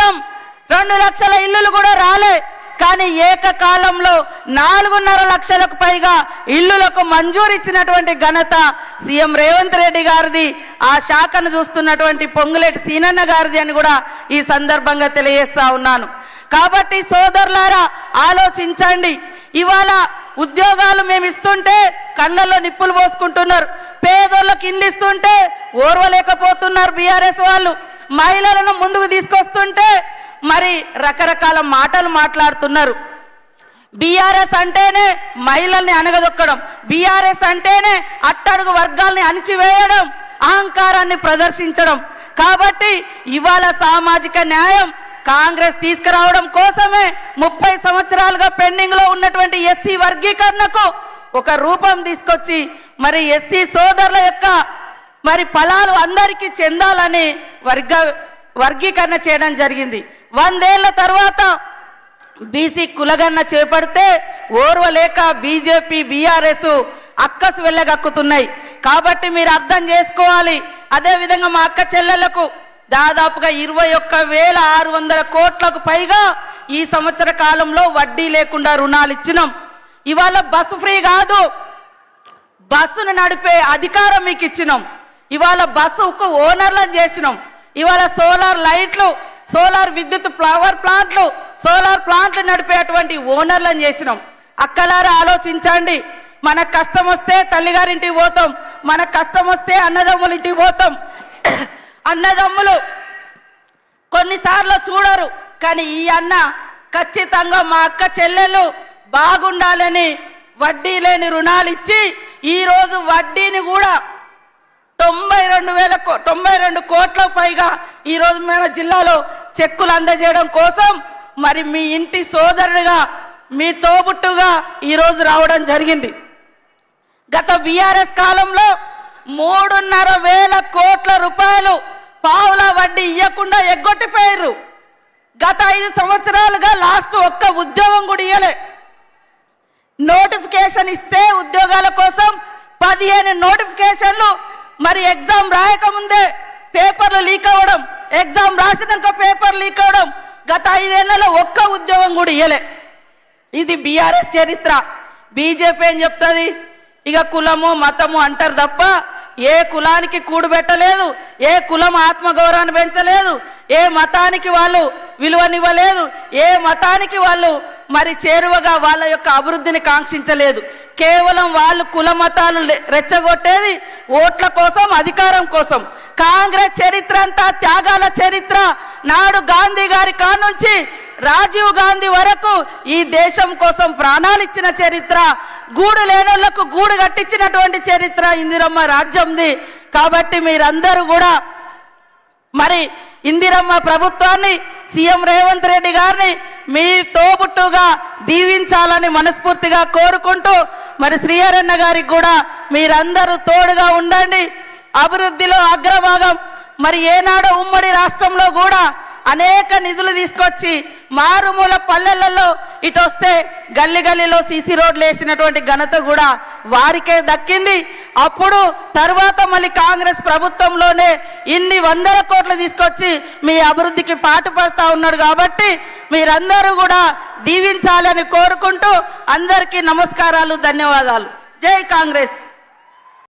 కోసం రెండు లక్షల ఇల్లులు కూడా రాలే. కానీ ఏకకాలంలో నాలుగున్నర లక్షలకు పైగా ఇల్లులకు మంజూరు ఇచ్చినటువంటి ఘనత సీఎం రేవంత్ రెడ్డి గారిది ఆ శాఖను చూస్తున్నటువంటి పొంగులేటి సీనన్న గారిది అని కూడా ఈ సందర్భంగా తెలియజేస్తా ఉన్నాను. కాబట్టి సోదరులారా ఆలోచించండి. ఇవాళ ఉద్యోగాలు మేము ఇస్తుంటే కళ్ళల్లో నిప్పులు పోసుకుంటున్నారు. పేదోళ్ళకి ఇల్లు ఇస్తుంటే ఓర్వలేకపోతున్నారు బీఆర్ఎస్ వాళ్ళు. మహిళలను ముందుకు తీసుకొస్తుంటే మరి రకరకాల మాటలు మాట్లాడుతున్నారు. బీఆర్ఎస్ అంటేనే మహిళల్ని అనగదొక్కడం బీఆర్ఎస్ అంటేనే అట్టడుగు వర్గాల్ని అణిచివేయడం అహంకారాన్ని ప్రదర్శించడం. కాబట్టి ఇవాళ సామాజిక న్యాయం కాంగ్రెస్ తీసుకురావడం కోసమే ముప్పై సంవత్సరాలుగా పెండింగ్లో ఉన్నటువంటి ఎస్సీ వర్గీకరణకు ఒక రూపం తీసుకొచ్చి మరి ఎస్సీ సోదరుల యొక్క మరి ఫలాలు అందరికీ చెందాలని వర్గ వర్గీకరణ చేయడం జరిగింది. వందేళ్ళ తర్వాత బీసీ కులగన్న చేపడితే ఓర్వలేక బీజేపీ బీఆర్ఎస్ అక్కసు వెళ్ళగక్కుతున్నాయి కాబట్టి మీరు అర్థం చేసుకోవాలి. అదేవిధంగా మా అక్క చెల్లెలకు దాదాపుగా ఇరవై ఒక్క వేల ఆరు వందల కోట్లకు పైగా ఈ సంవత్సర కాలంలో వడ్డీ లేకుండా రుణాలు ఇచ్చినాం. ఇవాళ బస్సు ఫ్రీ కాదు. బస్సును నడిపే అధికారం మీకు ఇచ్చినాం. ఇవాళ బస్సుకు ఓనర్లను చేసినాం. ఇవాళ సోలార్ లైట్లు సోలార్ విద్యుత్ పవర్ ప్లాంట్లు సోలార్ ప్లాంట్లు నడిపేటువంటి ఓనర్లను చేసినాం. అక్కలారా ఆలోచించండి. మన కష్టం వస్తే తల్లిగారింటికి పోతాం. మన కష్టం వస్తే అన్నదమ్ముల ఇంటికి పోతాం. అన్నదమ్ములు కొన్నిసార్లు చూడరు కానీ ఈ అన్న ఖచ్చితంగా మా అక్క చెల్లెలు బాగుండాలని వడ్డీ లేని రుణాలు ఇచ్చి ఈరోజు వడ్డీని కూడా తొంభై రెండు వేల కో- తొంభై రెండు కోట్ల పైగా ఈరోజు మన జిల్లాలో చెక్కులు అందజేయడం కోసం మరి మీ ఇంటి సోదరుడిగా మీ తోబుట్టుగా ఈరోజు రావడం జరిగింది. గత బీఆర్ఎస్ కాలంలో మూడున్నర వేల కోట్ల రూపాయలు పావుల వడ్డీ ఇవ్వకుండా ఎగ్గొట్టిపోయారు గత ఐదు సంవత్సరాలుగా లాస్ట్ ఒక్క ఉద్యోగం కూడా ఇయ్యలే. నోటిఫికేషన్ ఇస్తే ఉద్యోగాల కోసం పదిహేను నోటిఫికేషన్లు మరి ఎగ్జామ్ రాయకముందే పేపర్లు లీక్ అవ్వడం ఎగ్జామ్ రాసినాక పేపర్ లీక్ అవ్వడం గత ఐదేళ్ళలో ఒక్క ఉద్యోగం కూడా ఇయ్యలే. ఇది బీఆర్ఎస్ చరిత్ర. బీజేపీ ఏం చెప్తుంది? ఇక కులము మతము అంటారు తప్ప ఏ కులానికి కూడబెట్టలేదు ఏ కులం ఆత్మగౌరవాన్ని పెంచలేదు ఏ మతానికి వాళ్ళు విలువనివ్వలేదు ఏ మతానికి వాళ్ళు మరి చేరువగా వాళ్ళ యొక్క అభివృద్ధిని కాంక్షించలేదు. కేవలం వాళ్ళు కుల మతాలు రెచ్చగొట్టేది ఓట్ల కోసం అధికారం కోసం. కాంగ్రెస్ చరిత్ర అంతా త్యాగాల చరిత్ర. నాడు గాంధీ గారి కానుంచి రాజీవ్ గాంధీ వరకు ఈ దేశం కోసం ప్రాణాలు ఇచ్చిన చరిత్ర. గూడు లేనులకు గూడు కట్టించినటువంటి చరిత్ర ఇందిరమ్మ రాజ్యంది. కాబట్టి మీరందరూ కూడా మరి ఇందిరమ్మ ప్రభుత్వాన్ని సీఎం రేవంత్ రెడ్డి గారిని మీ తోబుట్టుగా దీవించాలని మనస్ఫూర్తిగా కోరుకుంటూ మరి శ్రీహరన్న గారికి కూడా మీరందరూ తోడుగా ఉండండి. అభివృద్ధిలో అగ్రభాగం. మరి ఏనాడో ఉమ్మడి రాష్ట్రంలో కూడా అనేక నిధులు తీసుకొచ్చి మారుమూల పల్లెలలో ఇటు వస్తే గల్లి గల్లీలో సీసీ రోడ్లు వేసినటువంటి ఘనత కూడా వారికే దక్కింది. అప్పుడు తర్వాత మళ్ళీ కాంగ్రెస్ ప్రభుత్వంలోనే ఇన్ని వందల కోట్లు తీసుకొచ్చి మీ అభివృద్ధికి పాటుపడతా ఉన్నాడు కాబట్టి మీరందరూ కూడా దీవించాలని కోరుకుంటూ అందరికీ నమస్కారాలు ధన్యవాదాలు. జై కాంగ్రెస్.